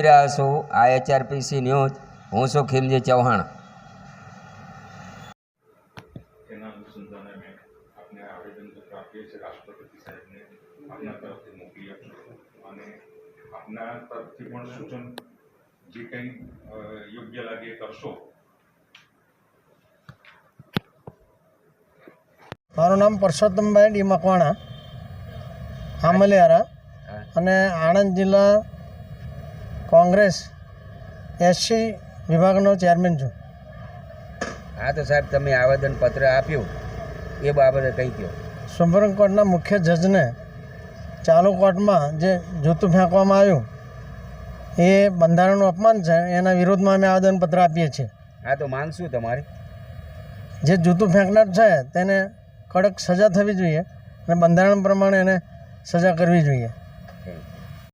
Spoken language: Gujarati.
જોઈ રહ્યા છો. આ એચઆરપીસી ન્યૂઝ હું છું ખીમજી ચૌહાણ. એના અનુસંધાને અમે આપને આવેદનપત્ર આપીએ છીએ રાષ્ટ્રપતિ સાહેબને. આપના તરફથી મોકલી આપશું અને આપના તરફથી પણ સૂચન જે કંઈ યોગ્ય લાગે કરશો. મારું નામ પરસોત્તમભાઈ ડી મકવાણા. આમલિયારા. અને આણંદ જિલ્લા કોંગ્રેસ એસસી વિભાગનો ચેરમેન છું. હા તો સાહેબ તમે આવેદનપત્ર આપ્યું. એ બાબતે કંઈ કહો. સુપ્રીમ કોર્ટના મુખ્ય જજને ચાલુ કોર્ટમાં જે જૂતું ફેંકવામાં આવ્યું એ બંધારણનું અપમાન છે એના વિરોધમાં અમે આવેદનપત્ર આપીએ છીએ. હા તો માનશું તમારી? જે જૂતું ફેંકનાર છે તેને કડક સજા થવી જોઈએ અને બંધારણ પ્રમાણે એને સજા કરવી જોઈએ.